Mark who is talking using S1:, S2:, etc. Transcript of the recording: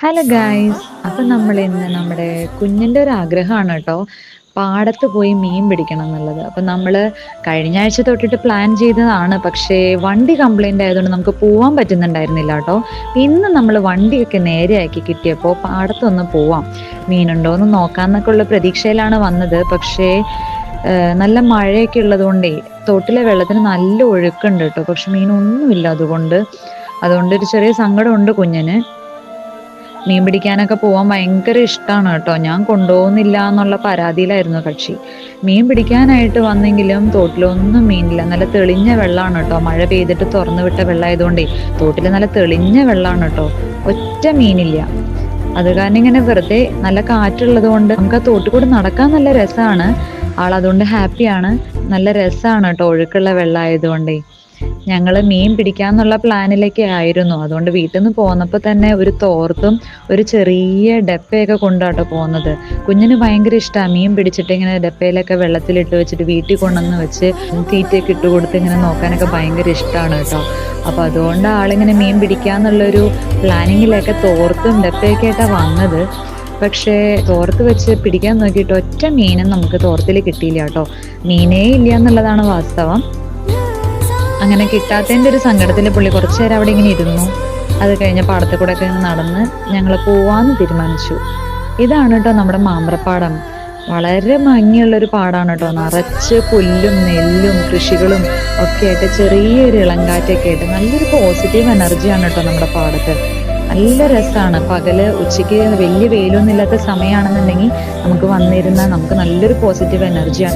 S1: Hello guys അപ്പം നമ്മൾ ഇന്ന് നമ്മുടെ കുഞ്ഞിന്റെ ഒരു ആഗ്രഹമാണ് കേട്ടോ. പാടത്ത് പോയി മീൻ പിടിക്കണം എന്നുള്ളത്. അപ്പം നമ്മൾ കഴിഞ്ഞ ആഴ്ച തൊട്ടിട്ട് പ്ലാൻ ചെയ്തതാണ്. പക്ഷേ വണ്ടി കംപ്ലൈന്റ് ആയതുകൊണ്ട് നമുക്ക് പോകാൻ പറ്റുന്നുണ്ടായിരുന്നില്ല കേട്ടോ. ഇന്ന് നമ്മൾ വണ്ടിയൊക്കെ നേരെയാക്കി കിട്ടിയപ്പോൾ പാടത്തൊന്ന് പോവാം. മീനുണ്ടോ എന്ന് നോക്കാമെന്നൊക്കെ ഉള്ള പ്രതീക്ഷയിലാണ് വന്നത്. പക്ഷേ നല്ല മഴയൊക്കെ ഉള്ളതുകൊണ്ടേ തോട്ടിലെ വെള്ളത്തിന് നല്ല ഒഴുക്കുണ്ട് കേട്ടോ. പക്ഷെ മീനൊന്നുമില്ല അതുകൊണ്ട്. അതുകൊണ്ട് ഒരു ചെറിയ സങ്കടമുണ്ട് കുഞ്ഞിന്. മീൻ പിടിക്കാനൊക്കെ പോകാൻ ഭയങ്കര ഇഷ്ടമാണ് കേട്ടോ. ഞാൻ കൊണ്ടുപോകുന്നില്ല എന്നുള്ള പരാതിയിലായിരുന്നു കക്ഷി. മീൻ പിടിക്കാനായിട്ട് വന്നെങ്കിലും തോട്ടിലൊന്നും മീനില്ല. നല്ല തെളിഞ്ഞ വെള്ളമാണ് കേട്ടോ. മഴ പെയ്തിട്ട് തുറന്നു വിട്ട വെള്ളമായതുകൊണ്ടേ തോട്ടിൽ നല്ല തെളിഞ്ഞ വെള്ളമാണ് കേട്ടോ. ഒറ്റ മീനില്ല. അത് കാരണം ഇങ്ങനെ വെറുതെ നല്ല കാറ്റുള്ളത് കൊണ്ട് നമുക്ക് ആ തോട്ടിൽ കൂടെ നടക്കാൻ നല്ല രസമാണ് ആൾ അതുകൊണ്ട് ഹാപ്പിയാണ്. നല്ല രസമാണ് കേട്ടോ ഒഴുക്കുള്ള വെള്ളമായതുകൊണ്ടേ ഞങ്ങൾ മീൻ പിടിക്കാന്നുള്ള പ്ലാനിലൊക്കെ ആയിരുന്നു. അതുകൊണ്ട് വീട്ടിൽ നിന്ന് പോന്നപ്പോൾ തന്നെ ഒരു തോർത്തും ഒരു ചെറിയ ഡപ്പയൊക്കെ കൊണ്ടാട്ടോ പോകുന്നത് കുഞ്ഞിന് ഭയങ്കര ഇഷ്ടമാണ് മീൻ പിടിച്ചിട്ട് ഇങ്ങനെ ഡപ്പയിലൊക്കെ വെള്ളത്തിലിട്ട് വെച്ചിട്ട് വീട്ടിൽ കൊണ്ടുവന്ന് വെച്ച് തീറ്റയൊക്കെ ഇട്ട് കൊടുത്ത് ഇങ്ങനെ നോക്കാനൊക്കെ ഭയങ്കര ഇഷ്ടമാണ് കേട്ടോ. അപ്പോൾ അതുകൊണ്ട് ആളിങ്ങനെ മീൻ പിടിക്കാന്നുള്ളൊരു പ്ലാനിങ്ങിലൊക്കെ തോർത്തും ഡപ്പയൊക്കെ ആയിട്ടാണ് വന്നത്. പക്ഷേ തോർത്ത് വെച്ച് പിടിക്കാൻ നോക്കിയിട്ട് ഒറ്റ മീനും നമുക്ക് തോർത്തിൽ കിട്ടിയില്ല കേട്ടോ. മീനേ ഇല്ല എന്നുള്ളതാണ് വാസ്തവം. അങ്ങനെ കിട്ടാത്തതിന്റെ ഒരു സങ്കടത്തിൽ പുള്ളി കുറച്ചു നേരം അവിടെ ഇങ്ങനെ ഇരുന്നു. അത് കഴിഞ്ഞ പാടത്തെ കൂടെ ഒക്കെ നടന്ന് ഞങ്ങൾ പോവാന്ന് തീരുമാനിച്ചു. ഇതാണ് കേട്ടോ നമ്മുടെ മാമ്പ്രപ്പാടം വളരെ ഭംഗിയുള്ളൊരു പാടാണ് കേട്ടോ. നിറച്ച് പുല്ലും നെല്ലും കൃഷികളും ഒക്കെ ആയിട്ട് ചെറിയൊരു ഇളങ്കാറ്റൊക്കെ ആയിട്ട് നല്ലൊരു പോസിറ്റീവ് എനർജിയാണ് കേട്ടോ നമ്മുടെ പാടത്ത്. നല്ല രസമാണ്. പകൽ ഉച്ചയ്ക്ക് വലിയ വെയിലൊന്നും ഇല്ലാത്ത സമയമാണെന്നുണ്ടെങ്കിൽ നമുക്ക് വന്നിരുന്നാൽ നമുക്ക് നല്ലൊരു പോസിറ്റീവ് എനർജിയാണ്